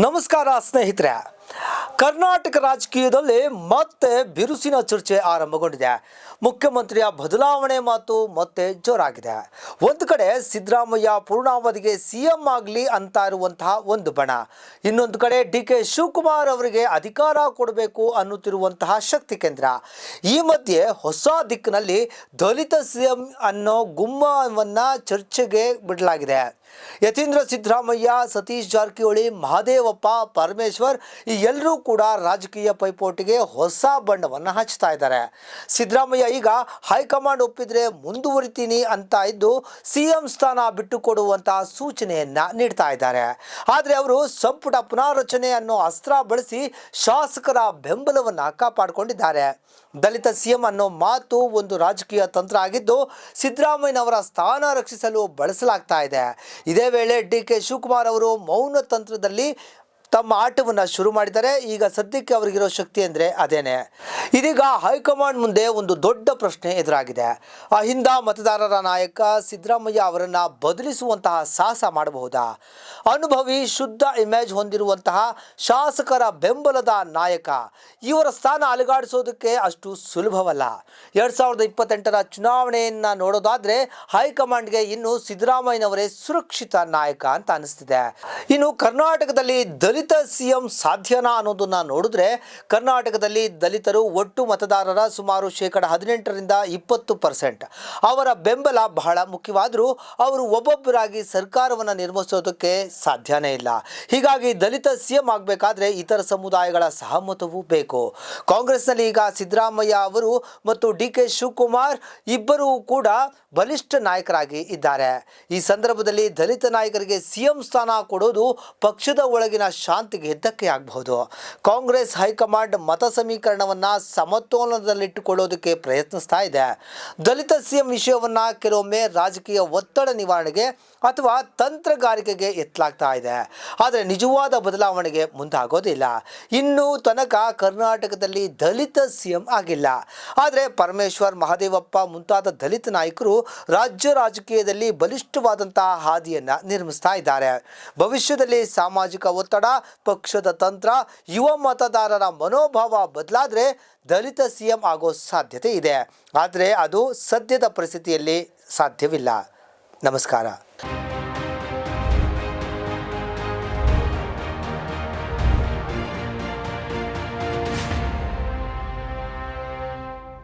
ನಮಸ್ಕಾರ ಸ್ನೇಹಿತರೆ. ಕರ್ನಾಟಕ ರಾಜಕೀಯದಲ್ಲಿ ಮತ್ತೆ ಬಿರುಸಿನ ಚರ್ಚೆ ಆರಂಭಗೊಂಡಿದೆ. ಮುಖ್ಯಮಂತ್ರಿಯ ಬದಲಾವಣೆ ಮಾತು ಮತ್ತೆ ಜೋರಾಗಿದೆ. ಒಂದು ಕಡೆ ಸಿದ್ದರಾಮಯ್ಯ ಪೂರ್ಣಾವಧಿಗೆ ಸಿಎಂ ಆಗಲಿ ಅಂತ ಇರುವಂತಹ ಒಂದು ಬಣ. ಇನ್ನೊಂದು ಕಡೆ ಡಿ ಕೆ ಶಿವಕುಮಾರ್ ಅವರಿಗೆ ಅಧಿಕಾರ ಕೊಡಬೇಕು ಅನ್ನುತ್ತಿರುವಂತಹ ಶಕ್ತಿ ಕೇಂದ್ರ. ಈ ಮಧ್ಯೆ ಹೊಸ ದಿಕ್ಕಿನಲ್ಲಿ ದಲಿತ ಸಿಎಂ ಅನ್ನೋ ಗುಮ್ಮವನ್ನು ಚರ್ಚೆಗೆ ಬಿಡಲಾಗಿದೆ. ಯತೀಂದ್ರ ಸಿದ್ದರಾಮಯ್ಯ, ಸತೀಶ್ ಜಾರಕಿಹೊಳಿ, ಮಹಾದೇವಪ್ಪ, ಪರಮೇಶ್ವರ್ ಈ ಎಲ್ಲರೂ ಕೂಡ ರಾಜಕೀಯ ಪೈಪೋಟಿಗೆ ಹೊಸ ಬಣ್ಣವನ್ನು ಹಚ್ತಾ ಇದ್ದಾರೆ. ಸಿದ್ದರಾಮಯ್ಯ ಈಗ ಹೈಕಮಾಂಡ್ ಒಪ್ಪಿದ್ರೆ ಮುಂದುವರಿತೀನಿ ಅಂತ ಇದ್ದು ಸಿ ಎಂ ಸ್ಥಾನ ಬಿಟ್ಟುಕೊಡುವಂತಹ ಸೂಚನೆಯನ್ನ ನೀಡ್ತಾ ಇದ್ದಾರೆ. ಆದರೆ ಅವರು ಸಂಪುಟ ಪುನಾರಚನೆ ಅನ್ನೋ ಅಸ್ತ್ರ ಬಳಸಿ ಶಾಸಕರ ಬೆಂಬಲವನ್ನು ಕಾಪಾಡಿಕೊಂಡಿದ್ದಾರೆ. ದಲಿತ ಸಿಎಂ ಅನ್ನೋ ಮಾತು ಒಂದು ರಾಜಕೀಯ ತಂತ್ರ ಆಗಿದ್ದು ಸಿದ್ದರಾಮಯ್ಯನವರ ಸ್ಥಾನ ರಕ್ಷಿಸಲು ಬಳಸಲಾಗ್ತಾ ಇದೆ. ಇದೇ ವೇಳೆ ಡಿ ಕೆ ಶಿವಕುಮಾರ್ ಅವರು ಮೌನ ತಂತ್ರದಲ್ಲಿ ತಮ್ಮ ಆಟವನ್ನು ಶುರು ಮಾಡಿದ್ದಾರೆ. ಈಗ ಸದ್ಯಕ್ಕೆ ಅವರಿಗಿರೋ ಶಕ್ತಿ ಅಂದರೆ ಅದೇನೆ. ಇದೀಗ ಹೈಕಮಾಂಡ್ ಮುಂದೆ ಒಂದು ದೊಡ್ಡ ಪ್ರಶ್ನೆ ಎದುರಾಗಿದೆ. ಅಹಿಂದ ಮತದಾರರ ನಾಯಕ ಸಿದ್ದರಾಮಯ್ಯ ಅವರನ್ನು ಬದಲಿಸುವಂತಹ ಸಾಹಸ ಮಾಡಬಹುದಾ? ಅನುಭವಿ, ಶುದ್ಧ ಇಮೇಜ್ ಹೊಂದಿರುವಂತಹ ಶಾಸಕರ ಬೆಂಬಲದ ನಾಯಕ. ಇವರ ಸ್ಥಾನ ಅಲುಗಾಡಿಸೋದಕ್ಕೆ ಅಷ್ಟು ಸುಲಭವಲ್ಲ. ಎರಡು ಸಾವಿರದ ಇಪ್ಪತ್ತೆಂಟರ ಚುನಾವಣೆಯನ್ನು ನೋಡೋದಾದರೆ ಹೈಕಮಾಂಡ್ಗೆ ಇನ್ನು ಸಿದ್ದರಾಮಯ್ಯನವರೇ ಸುರಕ್ಷಿತ ನಾಯಕ ಅಂತ ಅನಿಸ್ತಿದೆ. ಇನ್ನು ಕರ್ನಾಟಕದಲ್ಲಿ ಸಿಎಂ ಸಾಧ್ಯನಾ ಅನ್ನೋದನ್ನು ನೋಡಿದ್ರೆ ಕರ್ನಾಟಕದಲ್ಲಿ ದಲಿತರು ಒಟ್ಟು ಮತದಾರರ ಸುಮಾರು ಶೇಕಡ ಹದಿನೆಂಟರಿಂದ ಇಪ್ಪತ್ತು ಪರ್ಸೆಂಟ್. ಅವರ ಬೆಂಬಲ ಬಹಳ ಮುಖ್ಯವಾದರೂ ಅವರು ಒಬ್ಬೊಬ್ಬರಾಗಿ ಸರ್ಕಾರವನ್ನು ನಿರ್ಮಿಸೋದಕ್ಕೆ ಸಾಧ್ಯನೇ ಇಲ್ಲ. ಹೀಗಾಗಿ ದಲಿತ ಸಿಎಂ ಆಗಬೇಕಾದ್ರೆ ಇತರ ಸಮುದಾಯಗಳ ಸಹಮತವೂ ಬೇಕು. ಕಾಂಗ್ರೆಸ್ನಲ್ಲಿ ಈಗ ಸಿದ್ದರಾಮಯ್ಯ ಅವರು ಮತ್ತು ಡಿ ಕೆ ಶಿವಕುಮಾರ್ ಇಬ್ಬರೂ ಕೂಡ ಬಲಿಷ್ಠ ನಾಯಕರಾಗಿ ಇದ್ದಾರೆ. ಈ ಸಂದರ್ಭದಲ್ಲಿ ದಲಿತ ನಾಯಕರಿಗೆ ಸಿಎಂ ಸ್ಥಾನ ಕೊಡೋದು ಪಕ್ಷದ ಒಳಗಿನ ಶಾಂತಿಗೆ ಹೆದ್ದಕ್ಕೆ ಆಗಬಹುದು. ಕಾಂಗ್ರೆಸ್ ಹೈಕಮಾಂಡ್ ಮತ ಸಮೀಕರಣವನ್ನು ಸಮತೋಲನದಲ್ಲಿಟ್ಟುಕೊಳ್ಳೋದಕ್ಕೆ ಪ್ರಯತ್ನಿಸ್ತಾ ಇದೆ. ದಲಿತ ಸಿಎಂ ವಿಷಯವನ್ನು ಕೆಲವೊಮ್ಮೆ ರಾಜಕೀಯ ಒತ್ತಡ ನಿವಾರಣೆಗೆ ಅಥವಾ ತಂತ್ರಗಾರಿಕೆಗೆ ಎತ್ತಲಾಗ್ತಾ ಇದೆ. ಆದರೆ ನಿಜವಾದ ಬದಲಾವಣೆಗೆ ಮುಂದಾಗೋದಿಲ್ಲ. ಇನ್ನೂ ತನಕ ಕರ್ನಾಟಕದಲ್ಲಿ ದಲಿತ ಸಿಎಂ ಆಗಿಲ್ಲ. ಆದರೆ ಪರಮೇಶ್ವರ್ ಮಹದೇವಪ್ಪ ಮುಂತಾದ ದಲಿತ ನಾಯಕರು ರಾಜ್ಯ ರಾಜಕೀಯದಲ್ಲಿ ಬಲಿಷ್ಠವಾದಂತಹ ಹಾದಿಯನ್ನು ನಿರ್ಮಿಸ್ತಾ ಇದ್ದಾರೆ. ಭವಿಷ್ಯದಲ್ಲಿ ಸಾಮಾಜಿಕ ಒತ್ತಡ ಪಕ್ಷದ ತಂತ್ರ, ಯುವ ಮತದಾರರ ಮನೋಭಾವ ಬದಲಾದರೆ ದಲಿತ ಸಿಎಂ ಆಗೋ ಸಾಧ್ಯತೆ ಇದೆ. ಆದರೆ ಅದು ಸದ್ಯದ ಪರಿಸ್ಥಿತಿಯಲ್ಲಿ ಸಾಧ್ಯವಿಲ್ಲ. ನಮಸ್ಕಾರ.